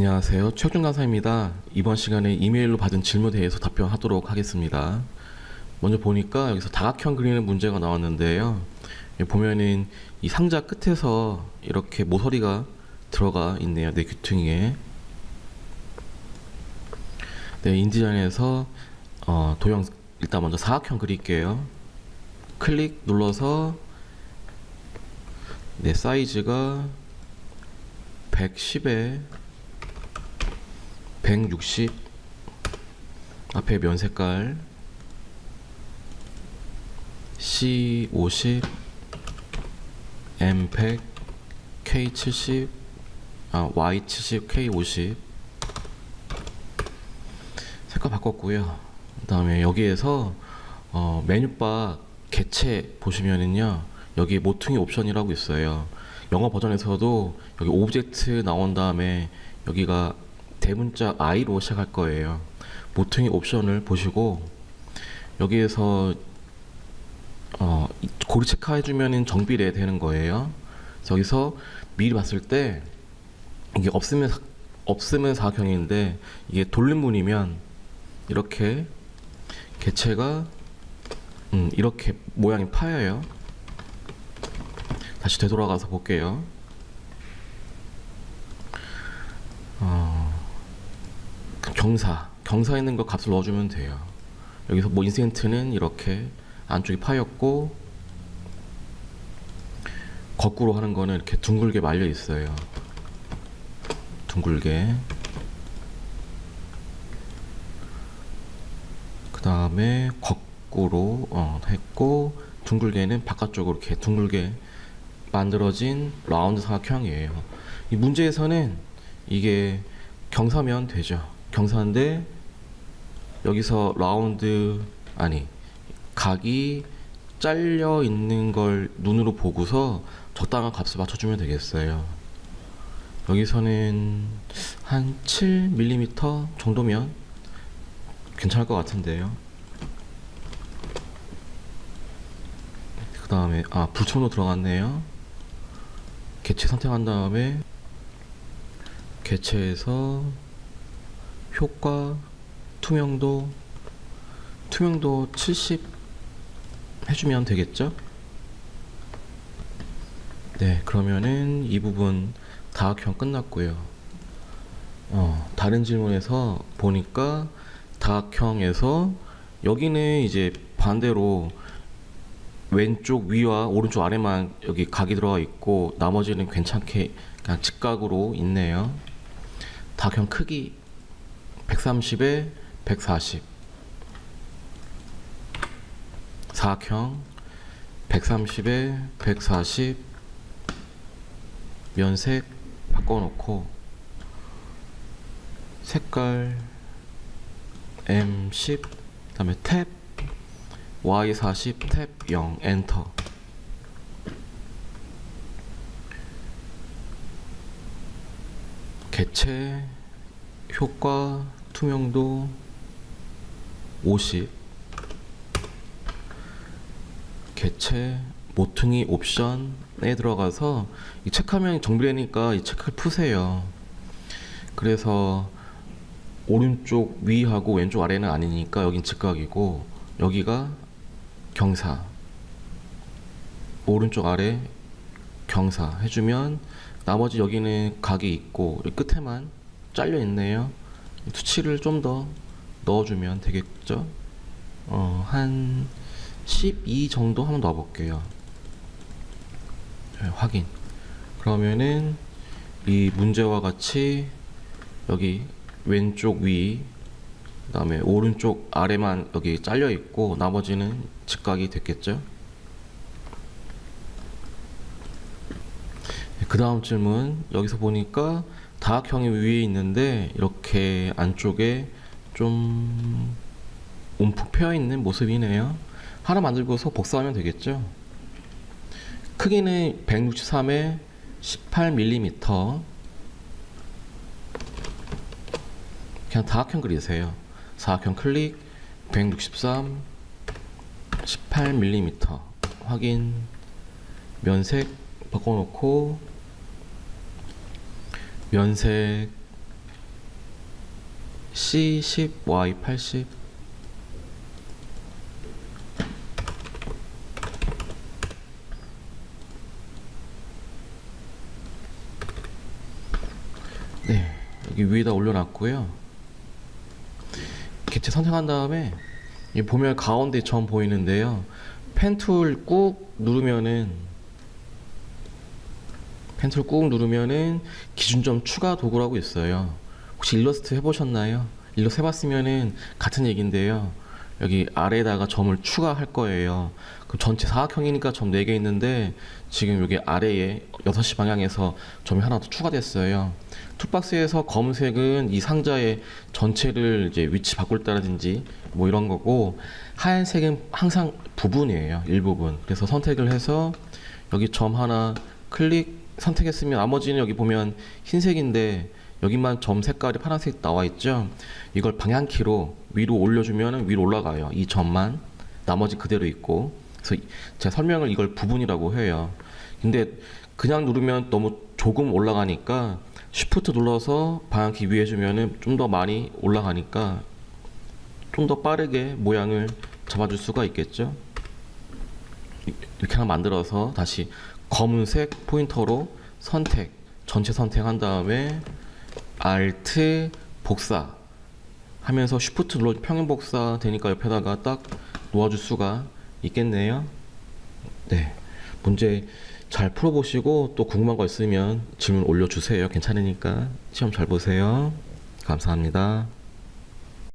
안녕하세요. 최혁준 강사입니다. 이번 시간에 이메일로 받은 질문에 대해서 답변하도록 하겠습니다. 먼저 보니까 여기서 다각형 그리는 문제가 나왔는데요. 여기 보면은 이 상자 끝에서 이렇게 모서리가 들어가 있네요. 내 귀퉁이에. 네, 인디자인에서 어, 도형 일단 먼저 사각형 그릴게요. 클릭 눌러서 네, 사이즈가 110에 160 앞에 면 색깔. C50 M100 K70 아 Y70 K50 색깔 바꿨고요. 그 다음에 여기에서 어, 메뉴바 개체 보시면은요 여기 모퉁이 옵션이라고 있어요. 영어 버전에서도 여기 오브젝트 나온 다음에 여기가 대문자 I로 시작할 거예요. 모퉁이 옵션을 보시고 여기에서 어, 이- 고리 체크해 주면은 정비례 되는 거예요. 여기서 미리 봤을 때 이게 없으면 사- 없으면 사각형인데 이게 돌림문이면 이렇게 개체가 음, 이렇게 모양이 파여요. 다시 되돌아가서 볼게요. 경사 경사 있는 거 값을 넣어주면 돼요. 여기서 뭐 인센트는 이렇게 안쪽이 파였고 거꾸로 하는 거는 이렇게 둥글게 말려 있어요. 둥글게. 그 다음에 거꾸로 어, 했고 둥글게는 바깥쪽으로 이렇게 둥글게 만들어진 라운드 사각형이에요. 이 문제에서는 이게 경사면 되죠. 경사인데 여기서 라운드 아니 각이 잘려 있는 걸 눈으로 보고서 적당한 값을 맞춰주면 되겠어요. 여기서는 한 7mm 정도면 괜찮을 것 같은데요. 그 다음에 아 불침으로 들어갔네요. 개체 선택한 다음에 개체에서 효과 투명도 투명도 70 해주면 되겠죠? 네 그러면은 이 부분 다각형 끝났고요 어, 다른 질문에서 보니까 다각형에서 여기는 이제 반대로 왼쪽 위와 오른쪽 아래만 여기 각이 들어가 있고 나머지는 괜찮게 그냥 직각으로 있네요. 다각형 크기 130에 140 사각형 130에 140 면색 바꿔놓고 색깔 M10 그 다음에 탭 Y40 탭 0 엔터. 개체 효과 투명도 50 개체 모퉁이 옵션에 들어가서 이 체크하면 정비되니까 이 체크를 푸세요. 그래서 오른쪽 위하고 왼쪽 아래는 아니니까 여긴 직각이고 여기가 경사 오른쪽 아래 경사 해주면 나머지 여기는 각이 있고 이 끝에만 잘려 있네요. 투치를 좀 더 넣어주면 되겠죠? 어, 한 12 정도 한번 넣어볼게요. 네, 확인. 그러면은 이 문제와 같이 여기 왼쪽 위, 그 다음에 오른쪽 아래만 여기 잘려 있고 나머지는 직각이 됐겠죠? 그 다음 질문 여기서 보니까 다각형이 위에 있는데 이렇게 안쪽에 좀 움푹 패여 있는 모습이네요. 하나 만들고서 복사하면 되겠죠. 크기는 163에 18mm. 그냥 다각형 그리세요. 사각형 클릭 163 18mm 확인 면색 바꿔놓고 면색 C10, Y80 네, 여기 위에다 올려놨고요. 개체 선택한 다음에 이 보면 가운데 점 보이는데요. 펜 툴 꾹 누르면은 펜툴 꾹 누르면은 기준점 추가 도구라고 있어요. 혹시 일러스트 해보셨나요? 일러스트 해봤으면은 같은 얘기인데요. 여기 아래에다가 점을 추가할 거예요. 그럼 전체 사각형이니까 점 4개 있는데 지금 여기 아래에 6시 방향에서 점이 하나 더 추가됐어요. 툴박스에서 검은색은 이 상자의 전체를 이제 위치 바꿀 때라든지 뭐 이런 거고 하얀색은 항상 부분이에요. 일부분. 그래서 선택을 해서 여기 점 하나 클릭 선택했으면 나머지는 여기 보면 흰색인데 여기만 점 색깔이 파란색 나와 있죠. 이걸 방향키로 위로 올려주면 위로 올라가요. 이 점만 나머지 그대로 있고. 그래서 이- 제가 설명을 이걸 부분이라고 해요. 근데 그냥 누르면 너무 조금 올라가니까 쉬프트 눌러서 방향키 위에 주면은 좀 더 많이 올라가니까 좀 더 빠르게 모양을 잡아줄 수가 있겠죠. 이- 이렇게 하나 만들어서 다시 검은색 포인터로 선택 전체 선택한 다음에 Alt 복사 하면서 Shift 눌러 평행 복사 되니까 옆에다가 딱 놓아줄 수가 있겠네요. 네, 문제 잘 풀어보시고 또 궁금한 거 있으면 질문 올려주세요. 괜찮으니까 시험 잘 보세요. 감사합니다.